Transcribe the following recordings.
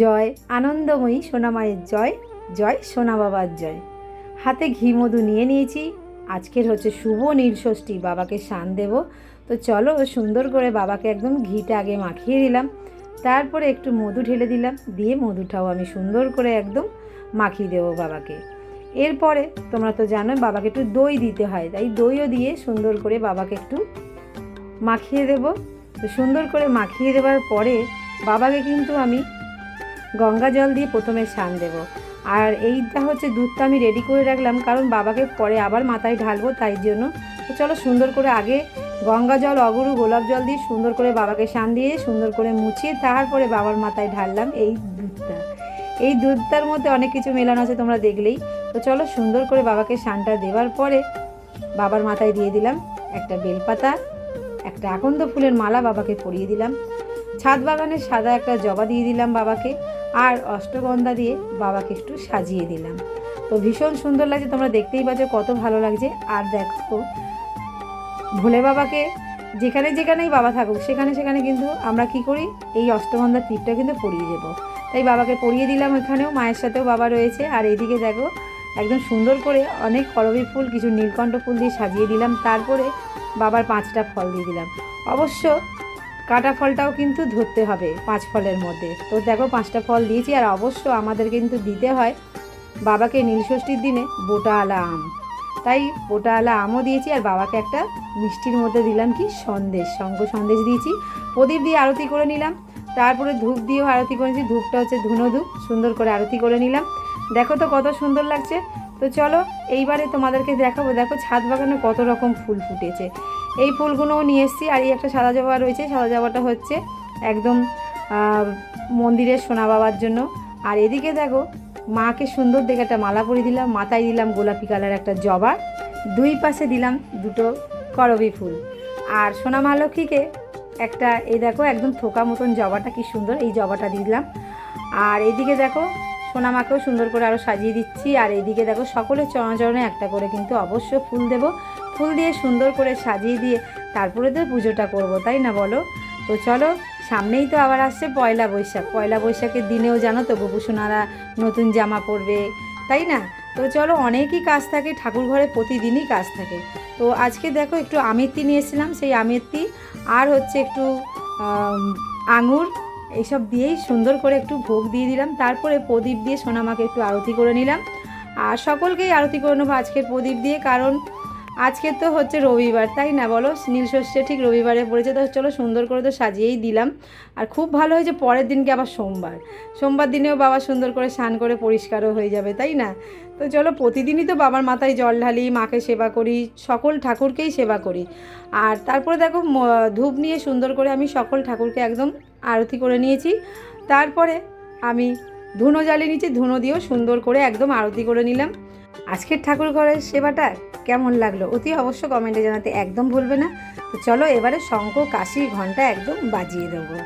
জয় আনন্দময়ী সোনা মায়ের জয় জয় সোনা বাবার জয়। হাতে ঘি মধু নিয়ে নিয়েছি, আজকের হচ্ছে শুভ নীলষষ্ঠী বাবাকে শান দেব। তো চলো সুন্দর করে বাবাকে একদম ঘিটা আগে মাখিয়ে দিলাম, তারপরে একটু মধু ঢেলে দিলাম, দিয়ে মধুটাও আমি সুন্দর করে একদম মাখিয়ে দেবো বাবাকে। এরপরে তোমরা তো জানো বাবাকে একটু দই দিতে হয়, তাই দইও দিয়ে সুন্দর করে বাবাকে একটু মাখিয়ে দেব। তো সুন্দর করে মাখিয়ে দেওয়ার পরে বাবাকে কিন্তু আমি গঙ্গা জল দিয়ে প্রথমে স্নান দেব। আর এইটা হচ্ছে দুধটা আমি রেডি করে রাখলাম, কারণ বাবাকে পরে আবার মাথায় ঢালবো, তাই জন্য। তো চলো সুন্দর করে আগে গঙ্গা জল, অগরু, গোলাপ জল দিয়ে সুন্দর করে বাবাকে স্নান দিয়ে সুন্দর করে মুছিয়ে তারপরে বাবার মাথায় ঢাললাম এই দুধটা। এই দুধটার মধ্যে অনেক কিছু মেলানো আছে তোমরা দেখলেই। তো চলো সুন্দর করে বাবাকে স্নানটা দেওয়ার পরে বাবার মাথায় দিয়ে দিলাম একটা বেলপাতা, একটা আকন্দ ফুলের মালা বাবাকে পরিয়ে দিলাম। ছাদ বাগানের সাদা একটা জবা দিয়ে দিলাম বাবাকে আর অষ্টগন্ধা দিয়ে বাবাকে একটু সাজিয়ে দিলাম। তো ভীষণ সুন্দর লাগছে, তোমরা দেখতেই পাচ্ছ কত ভালো লাগছে। আর দেখো, ভোলে বাবাকে যেখানে যেখানেই বাবা থাকুক, সেখানে সেখানে কিন্তু আমরা কি করি, এই অষ্টগন্ধার টিপটা কিন্তু পরিয়ে দেবো। তাই বাবাকে পরিয়ে দিলাম এখানেও, মায়ের সাথেও বাবা রয়েছে। আর এইদিকে দেখো, একদম সুন্দর করে অনেক করবি ফুল, কিছু নীলকণ্ঠ ফুল দিয়ে সাজিয়ে দিলাম। তারপরে বাবার পাঁচটা ফল দিয়ে দিলাম। অবশ্য কাটা ফলটাও কিন্তু ধরতে হবে পাঁচ ফলের মধ্যে। তো দেখো, পাঁচটা ফল দিয়েছি আর অবশ্য আমাদের কিন্তু দিতে হয় বাবাকে নীলষষ্ঠীর দিনে বোটাওয়ালা আম। তাই বোটাওয়ালা আমও দিয়েছি আর বাবাকে একটা মিষ্টির মধ্যে দিলাম কি সন্দেশ শঙ্খ সন্দেশ দিয়েছি। প্রদীপ দিয়ে আরতি করে নিলাম, তারপরে ধূপ দিয়েও আরতি করেছি, ধূপটা হচ্ছে ধুনো ধূপ সুন্দর করে আরতি করে নিলাম। দেখো তো কত সুন্দর লাগছে। তো চলো, এইবারে তোমাদেরকে দেখাবো, দেখো ছাদ বাগানে কত রকম ফুল ফুটেছে। এই ফুলগুলোও নিয়ে এসেছি, আর এই একটা সাদা জবা রয়েছে, সাদা জবাটা হচ্ছে একদম মন্দিরের সোনা বাবার জন্য। আর এদিকে দেখো, মাকে সুন্দর দেখে একটা মালা পরিয়ে দিলাম, মাথায় দিলাম গোলাপি কালার একটা জবা, দুই পাশে দিলাম দুটো করবি ফুল। আর সোনা মহালক্ষ্মীকে একটা, এই দেখো একদম থোকা মতন জবাটা কি সুন্দর, এই জবাটা দিলাম। আর এদিকে দেখো সোনা মাকেও সুন্দর করে আরও সাজিয়ে দিচ্ছি। আর এইদিকে দেখো সকলের চরণচরণে একটা করে কিন্তু অবশ্য ফুল দেব। ফুল দিয়ে সুন্দর করে সাজিয়ে দিয়ে তারপরে তো পুজোটা করব, তাই না বলো? তো চলো, সামনেই তো আবার আসছে পয়লা বৈশাখ। পয়লা বৈশাখের দিনেও জানো তো গোপুসোনারা নতুন জামা পরবে, তাই না? তো চলো, অনেকই কাজ থাকে, ঠাকুর ঘরে প্রতিদিনই কাজ থাকে। তো আজকে দেখো একটু আমেত্তি নিয়ে এসেছিলাম, সেই আমেত্তি আর হচ্ছে একটু আঙুর এইসব দিয়েই সুন্দর করে একটু ভোগ দিয়ে দিলাম। তারপরে প্রদীপ দিয়ে সোনামাকে একটু আরতি করে নিলাম। আর সকলকেই আরতি করে নেব আজকের প্রদীপ দিয়ে, কারণ আজকে তো হচ্ছে রবিবার, তাই না বলো? নীলষষ্ঠী ঠিক রবিবারে পড়েছে, তো চলো সুন্দর করে তো সাজিয়েই দিলাম। আর খুব ভালো হয়েছে পরের দিনকে আবার সোমবার। সোমবার দিনেও বাবা সুন্দর করে স্নান করে পরিষ্কারও হয়ে যাবে, তাই না? তো চলো প্রতিদিনই তো বাবার মাথায় জল ঢালি, মাকে সেবা করি, সকল ঠাকুরকেই সেবা করি। আর তারপরে দেখো ধূপ নিয়ে সুন্দর করে আমি সকল ঠাকুরকে একদম আরতি করে নিয়েছি। তারপরে আমি ধুনো জ্বালিয়ে নিয়েছি, ধুনো দিয়েও সুন্দর করে একদম আরতি করে নিলাম। আজকের ঠাকুর ঘরের সেবাটা কেমন লাগল অতি অবশ্য কমেন্টে জানাতে একদম ভুলবে না। তো চলো এবারে শঙ্খ, কাশি ঘণ্টা একদম বাজিয়ে দেবো।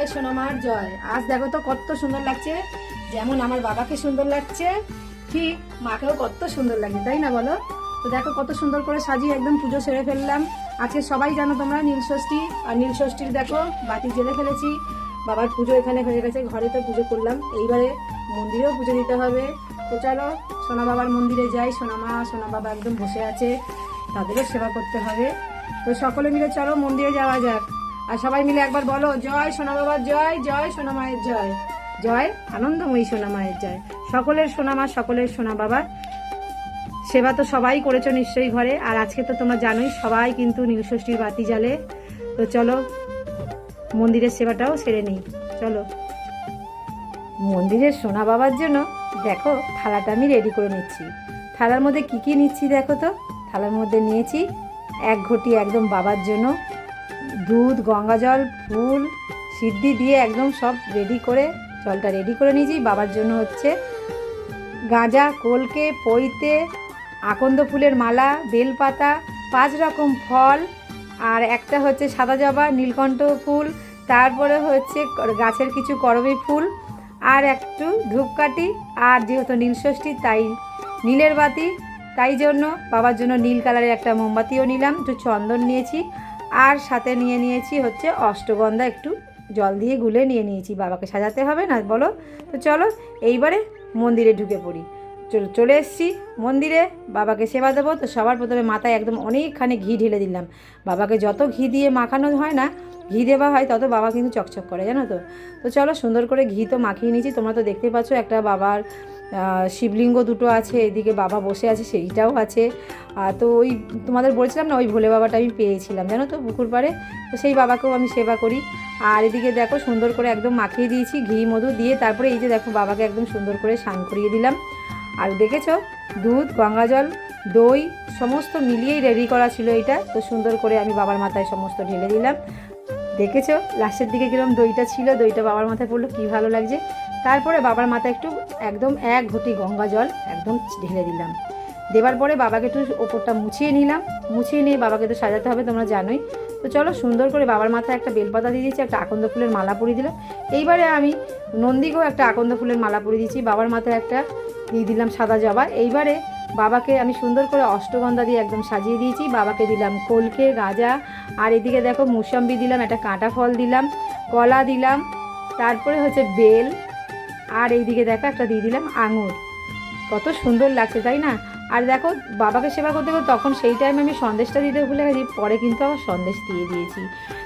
জয় সোনামার জয়। আজ দেখো তো কত সুন্দর লাগছে। যেমন আমার বাবাকে সুন্দর লাগছে, ঠিক মাকেও কত সুন্দর লাগছে তাই না বলো? তো দেখো কত সুন্দর করে সাজিয়ে একদম পুজো সেরে ফেললাম। আজকে সবাই জানো তোমরা নীলষষ্ঠী আর নীলষষ্ঠীর দেখো, বাতি জেলে ফেলেছি। বাবার পুজো এখানে হয়ে গেছে, ঘরে তো পুজো করলাম। এইবারে মন্দিরেও পুজো দিতে হবে। তো চলো, সোনা বাবার মন্দিরে যাই। সোনা মা, সোনা বাবা একদম বসে আছে। তাদেরও সেবা করতে হবে। তো সকলে মিলে চলো মন্দিরে যাওয়া যাক। আর সবাই মিলে একবার বলো, জয় সোনা বাবার জয় জয় সোনা মায়ের জয়। জয় আনন্দময়ী সোনা মায়ের জয়। সকলের সোনা মা, সকলের সোনা বাবা। সেবা তো সবাই করেছ নিশ্চয়ই ঘরে। আর আজকে তো তোমরা জানোই, সবাই কিন্তু নীলষষ্ঠীর বাতি জ্বালে। তো চলো, মন্দিরের সেবাটাও সেরে নিই। চলো। মন্দিরের সোনা বাবার জন্য দেখো, থালাটা আমি রেডি করে নিচ্ছি। থালার মধ্যে কি কি নিচ্ছি দেখো তো? থালার মধ্যে নিয়েছি এক ঘটি একদম বাবার জন্য দুধ, গঙ্গা জল, ফুল, সিদ্ধি দিয়ে একদম সব রেডি করে, জলটা রেডি করে নিয়েছি। বাবার জন্য হচ্ছে গাঁজা, কলকে, পইতে, আকন্দ ফুলের মালা, বেলপাতা, পাঁচ রকম ফল, আর একটা হচ্ছে সাদা জবা, নীলকণ্ঠ ফুল, তারপরে হচ্ছে গাছের কিছু করবী ফুল, আর একটু ধূপকাঠি, আর যেহেতু নীলষষ্ঠী তাই নীলের বাতি, তাই জন্য বাবার জন্য নীল কালারের একটা মোমবাতিও নিলাম, একটু চন্দন নিয়েছি। আর সাথে নিয়ে নিয়েছি হচ্ছে অষ্টগন্ধা, একটু জল দিয়ে গুলে নিয়ে নিয়েছি। বাবাকে সাজাতে হবে না, বলো? তো চলো, এইবারে মন্দিরে ঢুকে পড়ি। চল- চলে এসেছি মন্দিরে, বাবাকে সেবা দেবো। তো সবার প্রথমে মাথায় একদম অনেকখানি ঘি ঢেলে দিলাম। বাবাকে যত ঘি দিয়ে মাখানো হয় না, ঘি দেওয়া হয়, তত বাবা কিন্তু চকচক করে, জানো তো? তো চলো সুন্দর করে ঘি তো মাখিয়ে নিয়েছি। তোমরা তো দেখতে পাচ্ছ একটা বাবার শিবলিঙ্গ দুটো আছে, এদিকে বাবা বসে আছে, সেইটাও আছে। তো ওই তোমাদের বলছিলাম না, ওই ভোলে বাবাটা আমি পেয়েছিলাম, জানো তো, পুকুর পাড়ে? তো সেই বাবাকেও আমি সেবা করি। আর এদিকে দেখো, সুন্দর করে একদম মাখিয়ে দিয়েছি, ঘি, মধু দিয়ে তারপরে এই যে দেখো, বাবাকে একদম সুন্দর করে স্নান করিয়ে দিলাম। আর দেখেছ, দুধ, গঙ্গা জল, দই, সমস্ত মিলিয়েই রেডি করা ছিল এটা। তো সুন্দর করে আমি বাবার মাথায় সমস্ত ঢেলে দিলাম। দেখেছ, লাস্টের দিকে কিরম দইটা ছিল, দইটা বাবার মাথায় পড়ল, কী ভালো লাগছে। তারপরে বাবার মাথায় একটু একদম এক ঘটি গঙ্গা জল একদম ঢেলে দিলাম। দেবার পরে বাবাকে একটু ওপরটা মুছিয়ে নিলাম। মুছিয়ে নিয়ে বাবাকে তো সাজাতে হবে, তোমরা জানোই। তো চলো সুন্দর করে বাবার মাথায় একটা বেলপাতা দিয়ে দিয়েছি, একটা আকন্দ ফুলের মালা পরিয়ে দিলাম। এইবারে আমি নন্দীকেও একটা আকন্দ ফুলের মালা পরিয়ে দিয়েছি, বাবার মাথায় একটা দিয়ে দিলাম সাদা জবা। এইবারে বাবাকে আমি সুন্দর করে অষ্টগন্ধা দিয়ে একদম সাজিয়ে দিয়েছি, বাবাকে দিলাম কলকে, গাঁজা, আর এদিকে দেখো মুসাম্বি দিলাম, একটা কাঁটা ফল দিলাম, কলা দিলাম, তারপরে হচ্ছে বেল আর এইদিকে দেখো একটা দিয়ে দিলাম আঙুর। কত সুন্দর লাগছে তাই না? আর দেখো বাবাকে সেবা করতে করতে তখন সেই টাইমে আমি সন্দেশটা দিতে ভুলে গেছি পরে কিন্তু আবার সন্দেশ দিয়ে দিয়েছি।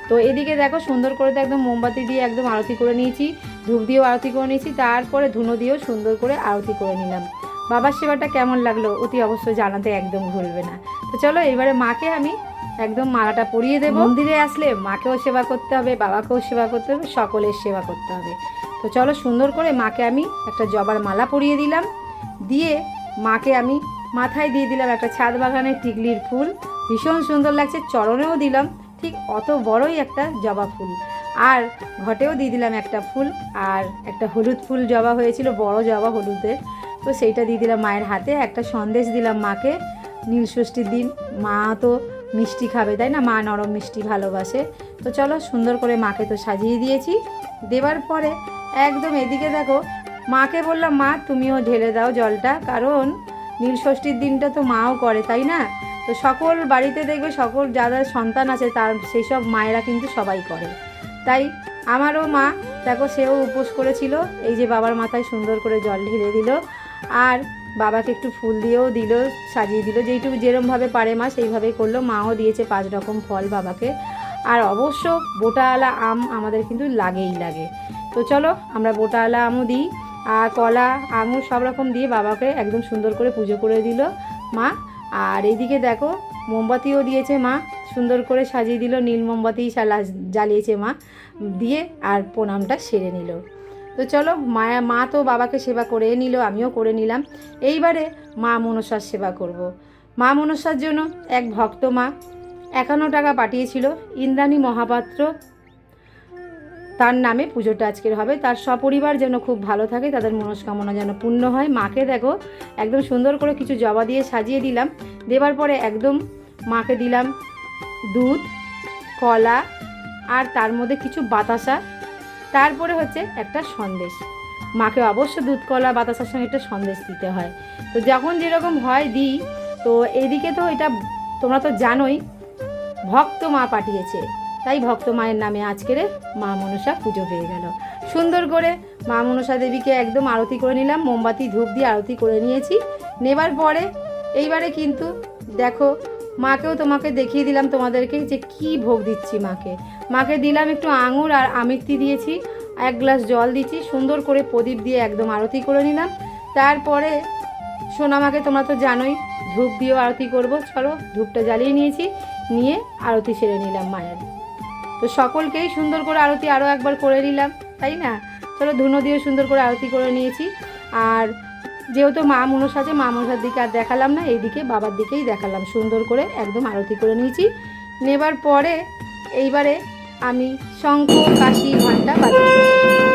তো এদিকে দেখো সুন্দর করে তো একদম মোমবাতি দিয়ে একদম আরতি করে নিয়েছি ধূপ দিয়েও আরতি করে নিয়েছি তারপরে ধুনো দিয়েও সুন্দর করে আরতি করে নিলাম। বাবার সেবাটা কেমন লাগল অতি অবশ্যই জানাতে একদম ভুলবে না। তো চলো এবারে মাকে আমি একদম মালাটা পরিয়ে দেবো। মন্দিরে আসলে মাকেও সেবা করতে হবে বাবাকেও সেবা করতে হবে সকলের সেবা করতে হবে। তো চলো সুন্দর করে মাকে আমি একটা জবার মালা পরিয়ে দিলাম। দিয়ে মাকে আমি মাথায় দিয়ে দিলাম একটা ছাদ বাগানের টিকলির ফুল। ভীষণ সুন্দর লাগছে, চরণেও দিলাম। ঠিক অত বড়ই একটা জবা ফুল। আর ঘটেও দিয়ে দিলাম একটা ফুল, আর একটা হলুদ ফুল জবা হয়েছিল, বড় জবা হলুদের। তো সেইটা দিয়ে দিলাম মায়ের হাতে। একটা সন্দেশ দিলাম মাকে, নীল ষষ্ঠীর দিন। মা তো মিষ্টি খাবে, তাই না? মা নরম মিষ্টি ভালোবাসে। তো চলো সুন্দর করে মাকে তো সাজিয়ে দিয়েছি। দেবার পরে একদম এদিকে দেখো, মাকে বললাম, মা, তুমিও ঢেলে দাও জলটা। কারণ নীল ষষ্ঠীর দিনটা তো মাও করে, তাই না? তো সকল বাড়িতে দেখবে সকল যাদের সন্তান আছে, তার সেই সব মায়েরা কিন্তু সবাই করে। তাই আমারও মা, দেখো, সেও উপোস করেছিল, এই যে বাবার মাথায় সুন্দর করে জল ঢেলে দিল, আর বাবাকে একটু ফুল দিয়েও দিল, সাজিয়ে দিল, যেইটুকু যেরমভাবে পারে মা, সেইভাবেই করল। মাও দিয়েছে পাঁচ রকম ফল বাবাকে। আর অবশ্য বোটাওয়ালা আম আমাদের কিন্তু লাগেই লাগে। তো চলো, আমরা বোটাওয়ালা আমও দিই, আর কলা, আঙুর সব রকম দিয়ে বাবাকে একদম সুন্দর করে পুজো করে দিল মা। আর এইদিকে দেখো, মোমবাতিও দিয়েছে মা, সুন্দর করে সাজিয়ে দিল, নীল মোমবাতি জ্বালিয়েছে মা, দিয়ে আর প্রণামটা সেরে নিল। তো চলো, মায়া মা তো বাবাকে সেবা করে নিল, আমিও করে নিলাম। এইবারে মা মনসার সেবা করব। মা মনসার জন্য এক ভক্ত মা, একান্ন টাকা পাঠিয়েছিল, ইন্দ্রাণী মহাপাত্র তার নামে পুজোটা আজকের হবে। তার সপরিবার যেন খুব ভালো থাকে, তাদের মনস্কামনা যেন পূর্ণ হয়। মাকে দেখো, একদম সুন্দর করে কিছু জবা দিয়ে সাজিয়ে দিলাম। দেবার পরে একদম মাকে দিলাম দুধ, কলা আর তার মধ্যে কিছু বাতাসা। তারপরে হচ্ছে একটা সন্দেশ। মাকে অবশ্য দুধ, কলা, বাতাসার সঙ্গে একটা সন্দেশ দিতে হয়। তো যখন যেরকম হয় দিই, তো এদিকে তো এটা তোমরা তো জানোই, ভক্ত মা পাঠিয়েছে। তাই ভক্ত মায়ের নামে আজকের মা মনসা পুজো পেয়ে গেল। সুন্দর করে মা মনসা দেবীকে একদম আরতি করে নিলাম, মোমবাতি, ধূপ দিয়ে আরতি করে নিয়েছি। নেবার পরে এইবারে কিন্তু দেখো, মাকেও তোমাকে দেখিয়ে দিলাম তোমাদেরকে যে কি ভোগ দিচ্ছি মাকে। মাকে দিলাম একটু আঙুর আর আমিত্তি দিয়েছি, এক গ্লাস জল দিচ্ছি, সুন্দর করে প্রদীপ দিয়ে একদম আরতি করে নিলাম। তারপরে সোনামাকে তোমরা তো জানোই, ধূপ দিয়েও আরতি করব। চলো ধূপটা জ্বালিয়ে নিয়েছি, নিয়ে আরতি সেরে নিলাম মায়ের। তো সকলকেই সুন্দর করে আরতি আরও একবার করে নিলাম, তাই না? চলো ধুনো দিয়ে সুন্দর করে আরতি করে নিয়েছি। আর যেহেতু মা মনসা আছে, মা মনসার দিকে আর দেখালাম না, এইদিকে বাবার দিকেই দেখালাম, সুন্দর করে একদম আরতি করে নিয়েছি। নেবার পরে এইবারে আমি শঙ্খ, কাশি ঘণ্টা বাজাবো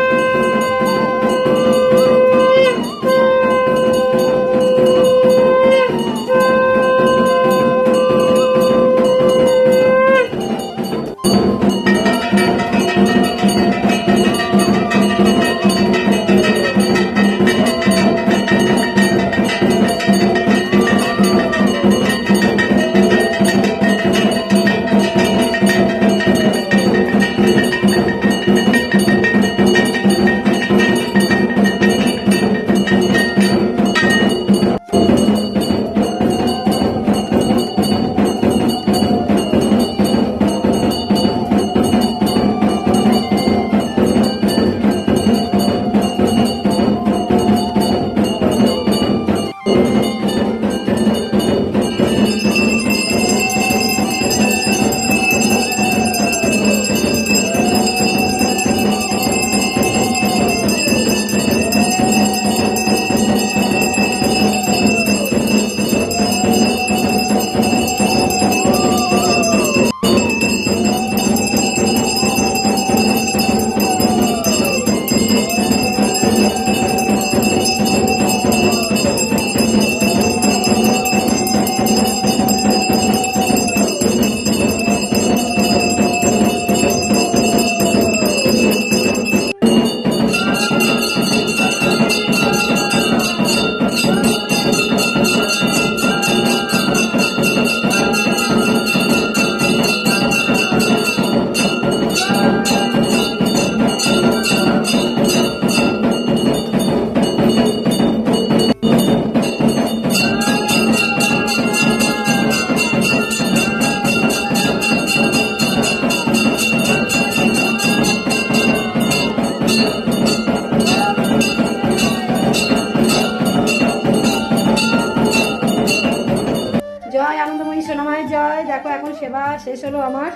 আনন্দময়ী সোনামায়ের জয়। দেখো, এখন সেবা শেষ হলো আমার।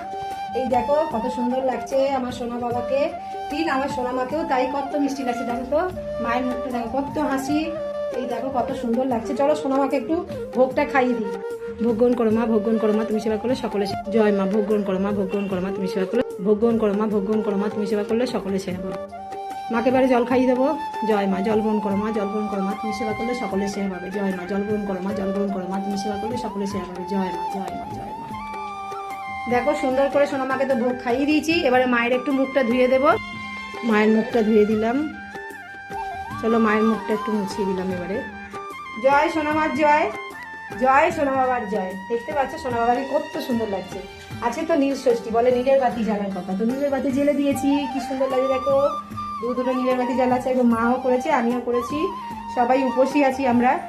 এই দেখো, কত সুন্দর লাগছে আমার সোনা বাবাকে। ঠিক আমার সোনা মাকেও তাই কত মিষ্টি লাগছে দেখো তো? মায়ের মুখটা দেখো, কত হাসি। এই দেখো, কত সুন্দর লাগছে। চলো সোনা মাকে একটু ভোগটা খাইয়ে দিই। ভোগন করো মা ভোগন করো মা, তুমি সেবা করলে সকলে জয় মা ভোগন করো মা ভোগন করো মা, তুমি সেবা করলে ভোগন করো মা ভোগন করো মা, তুমি সেবা করলে সকলে সেবা করো। মাকে বারে জল খাইয়ে দেবো। জয় মা, জল গ্রহণ করো মা, জল গ্রহণ করো মা, তুমি সেবা করলে সকলে সেবা পাবে। জয় মা, জল করো মা, জল গ্রহণ করো মা, তুমি সেবা করলে সকলে সেবা পাবে। জয় মা জয় মা জয় মা। দেখো সুন্দর করে সোনামাকে তো ভোগ খাইয়ে দিয়েছি। এবারে মায়ের একটু মুখটা ধুয়ে দেব। মায়ের মুখটা ধুয়ে দিলাম। চলো মায়ের মুখটা একটু মুছিয়ে দিলাম এবারে। জয় সোনামার জয়। জয় সোনা বাবার জয়। দেখতে পাচ্ছ সোনা বাবাকে কত সুন্দর লাগছে। আজকে তো নীল ষষ্ঠী, বলে নীলের বাতি জ্বালার কথা। তো নীলের বাতি জ্বেলে দিয়েছি। কি সুন্দর লাগে দেখো। দু দুটো নীলের বাতি জ্বালাচ্ছে এবং মাও করেছে, আমিও করেছি, সবাই উপসী আছি আমরা।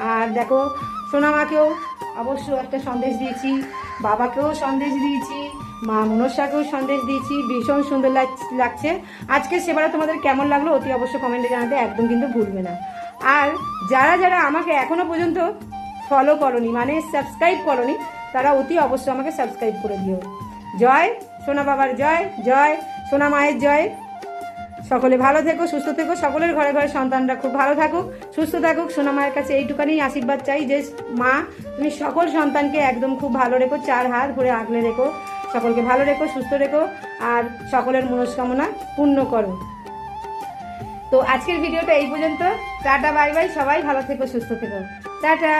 আর দেখো সোনা মাকেও অবশ্য একটা সন্দেশ দিয়েছি, বাবাকেও সন্দেশ দিয়েছি, মা মনসাকেও সন্দেশ দিয়েছি, ভীষণ সুন্দর লাগ- লাগছে। আজকে সেবারে তোমাদের কেমন লাগল অতি অবশ্য কমেন্টে জানাতে একদম কিন্তু ভুলবে না। আর যারা যারা আমাকে এখনও পর্যন্ত ফলো করনি মানে সাবস্ক্রাইব করনি, তারা অতি অবশ্যই আমাকে সাবস্ক্রাইব করে দিও। জয় সোনা বাবার জয় জয় সোনা মায়ের জয়। সকলে ভালো থেকো, সুস্থ থেকো, সকলের ঘরে ঘরে সন্তানরা খুব ভালো থাকুক, সুস্থ থাকুক। সোনা মায়ের কাছে এইটুকানি আশীর্বাদ চাই যে, মা, তুমি সকল সন্তানকে একদম খুব ভালো রেখো, চার হাত ভরে আগলে রেখো। সকলকে ভালো রেখো, সুস্থ রেখো, আর সকলের মনস্কামনা পূর্ণ করো। তো আজকের ভিডিওটা এই পর্যন্ত। টাটা, বাই বাই, সবাই ভালো থেকো, সুস্থ থেকো। টাটা!